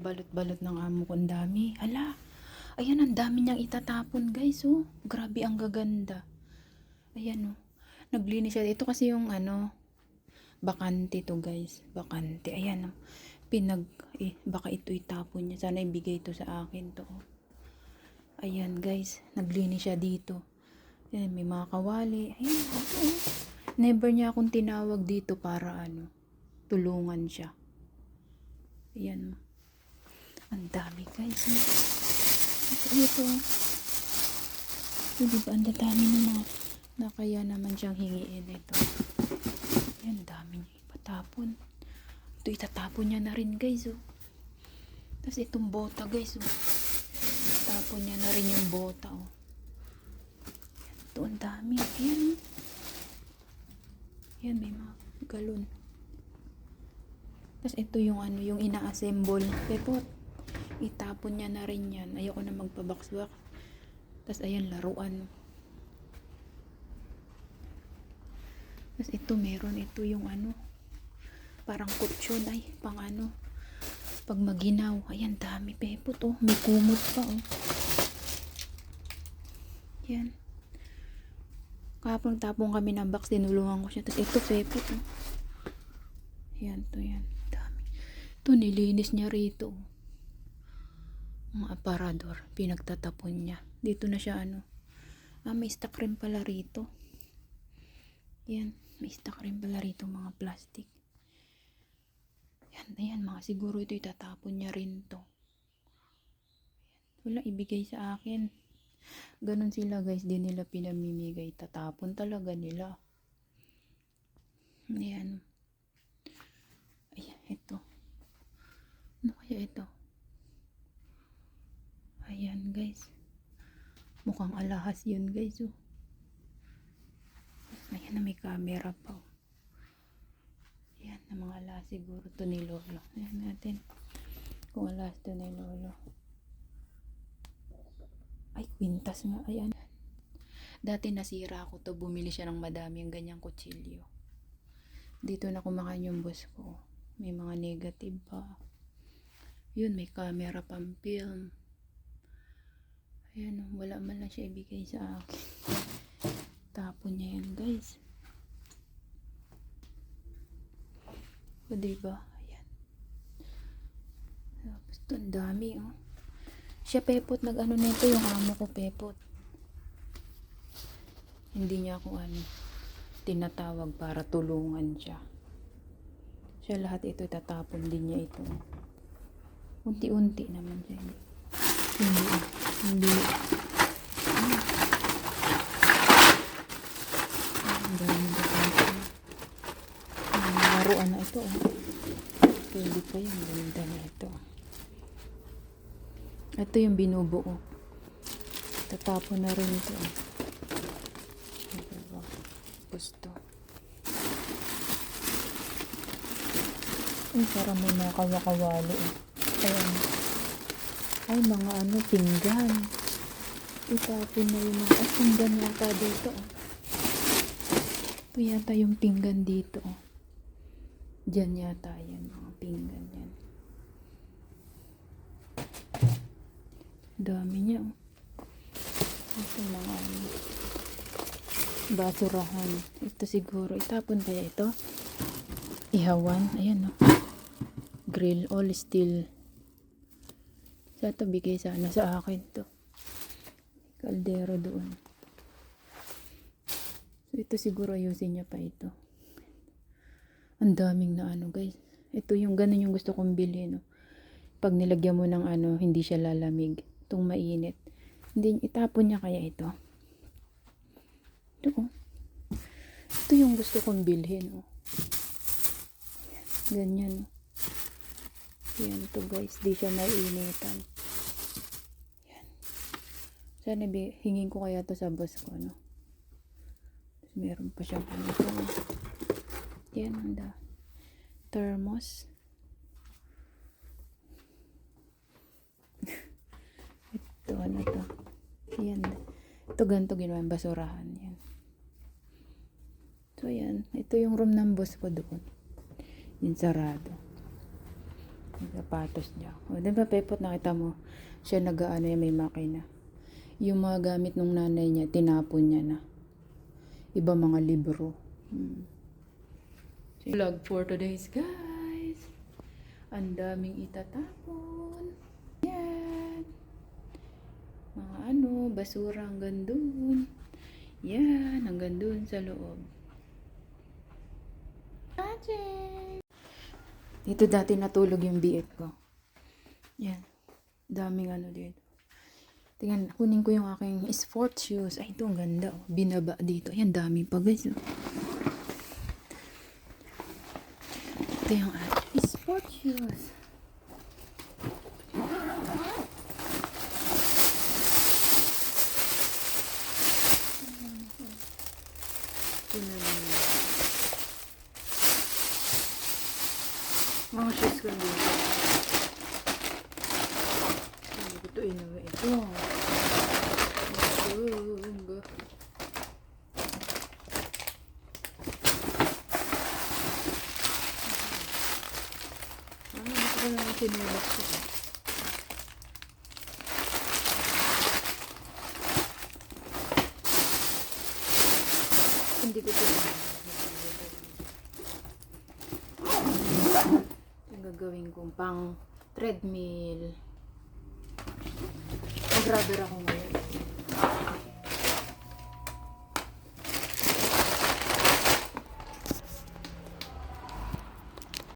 Balot-balot ng amo ko, ang dami. Hala, ayan, ang dami niyang itatapon, guys, oh. Grabe, ang gaganda. Ayan, oh. Naglinis siya. Ito kasi yung, ano, bakante to, guys. Bakante. Ayan, oh. Pinag, eh, baka ito itapon niya. Sana ibigay ito sa akin, to, oh. Ayan, guys. Naglinis siya dito. Ayan, may mga kawali. Ayan, oh. Never niya akong tinawag dito para, ano, tulungan siya. Ayan, oh. Ang dami guys. eh. Ito, ito. Ito, diba? Ang dami ng mga na kaya naman siyang hingiin ito. Yan, dami niya ipatapon. Ito, itatapon niya na rin guys. Oh. Tapos itong bota guys. Oh. Tapon niya na rin yung bota. Oh. Yan, ito, ang dami. Ayan. Oh. Yan, may mga galon. Tapos ito yung ano, yung ina-assemble. Pepot itapon niya na rin yan. Ayoko na magpabox-box. Tapos ayan, laruan. Tapos ito meron, ito yung ano, parang kutsyon ay, pang ano, pag maginaw. Ayan, dami pepot oh. May kumot pa oh. Yan. Kapag tapong kami ng box, dinulungan ko siya. Tapos ito pepot oh. Yan to yan. Dami. Ito nilinis niya rito. oh mga aparador, pinagtatapon niya. Dito na siya ano. Ah, may stock rin pala rito. Yan, may stock rin pala rito mga plastic. Yan, ayan, mga siguro ito itatapon niya rin to. Yan, wala ibigay sa akin. Ganon sila guys, di nila pinamimigay. Tatapon talaga nila. Ayan. Ayan, ito. Ano kaya ito? Ayan guys. Mukhang alahas yun guys. Oh. Ayan na may camera pa. Oh. Ayan na mga alahas siguro to ni Lolo. Ayan natin. Kung alahas to ni Lolo. Ay, kwintas nga. Ayan. Dati nasira ako to. Bumili siya ng madami yung ganyang kutsilyo. Dito na kumakain yung boss ko. May mga negative pa. Yun, may camera pang film. Ayan, oh, wala man lang siya ibigay sa akin. Tapon niya yan, guys. O, diba? Ayan. Tapos, ang dami, oh. Siya, Pepot, nag-ano nito yung amo ko, Pepot. Hindi niya ako, ano, tinatawag para tulungan siya. Siya lahat ito, tatapon din niya ito. Unti-unti naman siya. Hindi. Hindi. Ang dami na ito. Ito. Oh. Pwede pa yung ganda na ito. Ito yung binubuo. Tatapon na rin ito. Gusto. Ay, parang may mga kawakawali. Eh. Ayan. Ay, mga ano, pinggan. Itapon na yung mga, ay, pinggan yata dito. Oh. Ito yata yung pinggan dito. Oh. Diyan yata yan, mga pinggan yan. Dami niya. Oh. Ito mga ano, basurahan. Ito siguro, itapon kaya ito? Ihawan. Ayan, oh. Grill, all steel. Sa ito, bigay sana sa akin to. Kaldero doon. So, ito siguro ayusin niya pa ito. Ang daming na ano, guys. Ito yung ganun yung gusto kong bilhin, no. Pag nilagyan mo ng ano, hindi siya lalamig. Itong mainit. Hindi, itapon niya kaya ito. Ito, oh. Ito yung gusto kong bilhin, oh. Ganyan, oh. Yan to guys, di siya maiinitan. Yan. Sana hingin ko kaya to sa boss ko, no? Tapos meron pa siyang ano to. Yan, handa. Thermos. Ito, ano to? Yan. Ito ganito ginawa yung basurahan. Yan. So, yan. Ito yung room ng boss ko doon. Yung sarado. Sapatos niya. O, di ba, Pepot, nakita mo, siya nag-ano yung may makina. Yung mga gamit nung nanay niya, tinapon niya na. Iba mga libro. Hmm. Vlog for today's guys. Ang daming itatapon. Yan. Mga ano, basura hanggang dun. Yan, hanggang dun sa loob. Magic! Dito dati natulog yung BF ko. Yan. Daming ano dito. Tingnan, kunin ko yung aking sport shoes. Ay, ito ang ganda. Oh. Binaba dito. Ayan, dami pa guys. Oh. Ito yung aking sport shoes. Ito na Mga shoes ko dito. Hindi ko ito inuwi. Ito. Ito. Ah, ito lang sinulak ko. Hindi ko ito yung gagawin kong pang treadmill. Mag-rubber ako